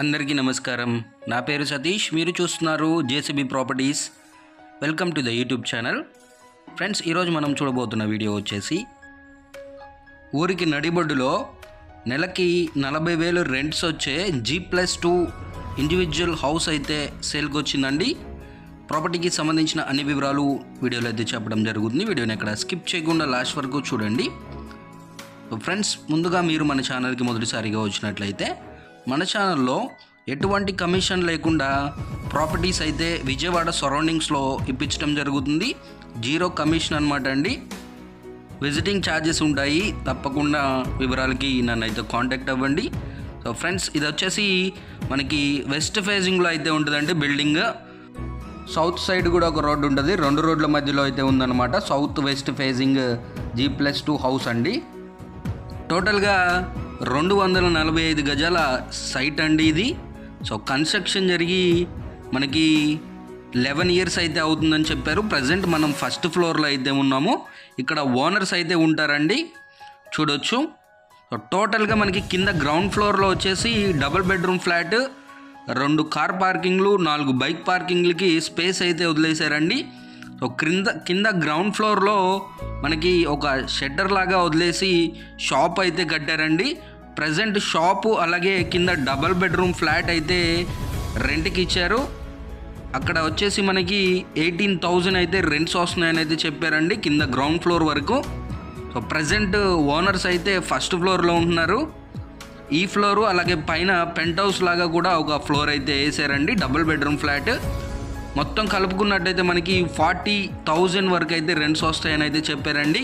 అందరికీ నమస్కారం. నా పేరు సతీష్ మీరు చూస్తున్నారు JCB properties. Welcome to the YouTube channel. Friends ఈరోజు మనం చూడబోతున్న వీడియో వచ్చేసి ఊరికి నడిబొడ్డులో నెలకి నలభై వేలు రెంట్స్ వచ్చే G plus two individual house అయితే సేల్కి వచ్చిందండి ప్రాపర్టీకి సంబంధించిన అన్ని వివరాలు వీడియోలో అయితే చెప్పడం జరుగుతుంది. వీడియోని ఎక్కడ స్కిప్ చేయకుండా లాస్ట్ వరకు చూడండి. ఫ్రెండ్స్ ముందుగా మీరు మన ఛానల్కి మొదటిసారిగా వచ్చినట్లయితే మన ఛానల్లో ఎటువంటి కమిషన్ లేకుండా ప్రాపర్టీస్ అయితే విజయవాడ సరౌండింగ్స్లో ఇప్పించడం జరుగుతుంది. జీరో కమిషన్ అనమాట అండి. విజిటింగ్ ఛార్జెస్ ఉంటాయి. తప్పకుండా వివరాలకి నన్ను అయితే కాంటాక్ట్ అవ్వండి. సో ఫ్రెండ్స్ ఇది వచ్చేసి మనకి వెస్ట్ ఫేజింగ్లో అయితే ఉంటుందండి బిల్డింగ్. సౌత్ సైడ్ కూడా ఒక రోడ్డు ఉంటుంది. రెండు రోడ్ల మధ్యలో అయితే ఉందన్నమాట. South west facing G plus two house అండి. టోటల్గా రెండు వందల నలభై ఐదు గజాల సైట్ అండి ఇది. సో కన్స్ట్రక్షన్ జరిగి మనకి లెవెన్ ఇయర్స్ అయితే అవుతుందని చెప్పారు. ప్రజెంట్ మనం ఫస్ట్ ఫ్లోర్లో అయితే ఉన్నాము. ఇక్కడ ఓనర్స్ అయితే ఉంటారండి. చూడొచ్చు. సో టోటల్గా మనకి కింద గ్రౌండ్ ఫ్లోర్లో వచ్చేసి డబుల్ బెడ్రూమ్ ఫ్లాట్ రెండు కార్ పార్కింగ్లు నాలుగు బైక్ పార్కింగ్లకి స్పేస్ అయితే వదిలేశారండి. క్రింద కింద గ్రౌండ్ ఫ్లోర్లో మనకి ఒక షెడ్డర్ లాగా వదిలేసి షాప్ అయితే కట్టారండి. ప్రజెంట్ షాపు అలాగే కింద డబల్ బెడ్రూమ్ ఫ్లాట్ అయితే రెంట్కి ఇచ్చారు. అక్కడ వచ్చేసి మనకి ఎయిటీన్ థౌజండ్ అయితే రెంట్స్ వస్తున్నాయని అయితే చెప్పారండి కింద గ్రౌండ్ ఫ్లోర్ వరకు. సో ప్రజెంట్ ఓనర్స్ అయితే ఫస్ట్ ఫ్లోర్లో ఉంటున్నారు. ఈ ఫ్లోరు అలాగే పైన పెంట్ హౌస్ లాగా కూడా ఒక ఫ్లోర్ అయితే వేసారండి డబుల్ బెడ్రూమ్ ఫ్లాట్ మొత్తం కలుపుకున్నట్టయితే మనకి ఫార్టీ థౌజండ్ వరకు అయితే రెంట్స్ వస్తాయని అయితే చెప్పారండి.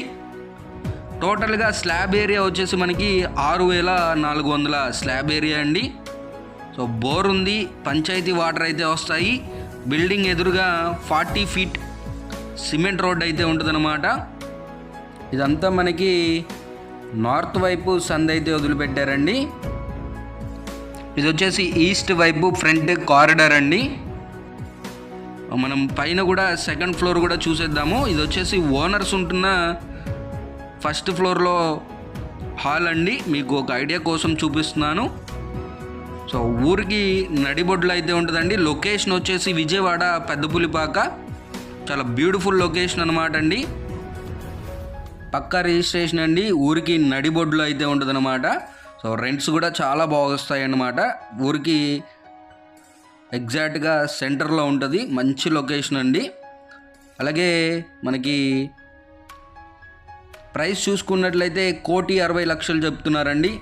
టోటల్గా స్లాబ్ ఏరియా వచ్చేసి మనకి ఆరు వేల నాలుగు వందల స్లాబ్ ఏరియా అండి. సో బోర్ ఉంది పంచాయతీ వాటర్ అయితే వస్తాయి. బిల్డింగ్ ఎదురుగా ఫార్టీ ఫీట్ సిమెంట్ రోడ్ అయితే ఉంటుందన్నమాట. ఇదంతా మనకి నార్త్ వైపు సంద్ అయితే వదిలిపెట్టారండి. ఇది వచ్చేసి ఈస్ట్ వైపు ఫ్రంట్ కారిడార్ అండి. మనం పైన కూడా సెకండ్ ఫ్లోర్ కూడా చూసేద్దాము. ఇది వచ్చేసి ఓనర్స్ ఉంటున్న ఫస్ట్ ఫ్లోర్లో హాల్ అండి. మీకు ఒక ఐడియా కోసం చూపిస్తున్నాను. సో ఊరికి నడిబొడ్లు అయితే ఉంటుందండి. లొకేషన్ వచ్చేసి విజయవాడ పెద్దపులిపాక. చాలా బ్యూటిఫుల్ లొకేషన్ అనమాట అండి. పక్క రిజిస్ట్రేషన్ అండి. ఊరికి నడిబొడ్లు అయితే ఉంటుందన్నమాట. సో రెంట్స్ కూడా చాలా బాగా వస్తాయి అన్నమాట ఊరికి ఎగ్జాక్ట్గా సెంటర్లో ఉంటుంది. మంచి లొకేషన్ అండి. అలాగే మనకి ప్రైస్ చూసుకున్నట్లయితే కోటి అరవై లక్షలు చెప్తున్నారండి.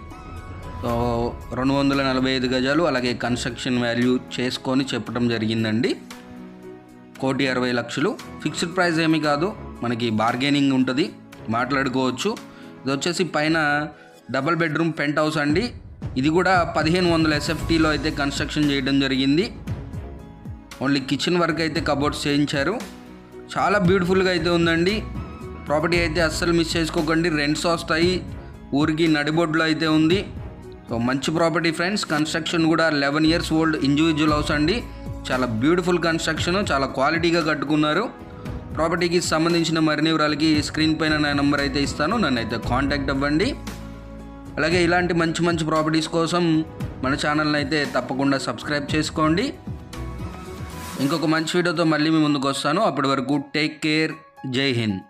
రెండు వందల నలభై ఐదు గజాలు అలాగే కన్స్ట్రక్షన్ వాల్యూ చేసుకొని చెప్పడం జరిగిందండి. కోటి అరవై లక్షలు. ఫిక్స్డ్ ప్రైస్ ఏమీ కాదు. మనకి బార్గెనింగ్ ఉంటుంది. మాట్లాడుకోవచ్చు. ఇది వచ్చేసి పైన డబల్ బెడ్రూమ్ పెంట్ హౌస్ అండి. ఇది కూడా పదిహేను వందల ఎస్ఎఫ్టీలో అయితే కన్స్ట్రక్షన్ చేయడం జరిగింది. ఓన్లీ కిచెన్ వర్క్ అయితే కబోర్డ్స్ చేయించారు. చాలా బ్యూటిఫుల్గా అయితే ఉందండి. ప్రాపర్టీ అయితే అస్సలు మిస్ చేసుకోకండి. రెంట్స్ వస్తాయి. ఊరికి నడిబొడ్లో అయితే ఉంది. సో మంచి ప్రాపర్టీ ఫ్రెండ్స్. కన్స్ట్రక్షన్ కూడా eleven years old individual house అండి. చాలా బ్యూటిఫుల్ కన్స్ట్రక్షన్. చాలా క్వాలిటీగా కట్టుకున్నారు. ప్రాపర్టీకి సంబంధించిన మరిన్ని వివరాలకి స్క్రీన్ పైన నా నెంబర్ అయితే ఇస్తాను. నన్ను అయితే కాంటాక్ట్ అవ్వండి. అలాగే ఇలాంటి మంచి మంచి ప్రాపర్టీస్ కోసం మన ఛానల్ని అయితే తప్పకుండా సబ్స్క్రైబ్ చేసుకోండి. ఇంకొక మంచి వీడియోతో మళ్ళీ మీ ముందుకు వస్తాను. అప్పటి వరకు టేక్ కేర్ జై హింద్.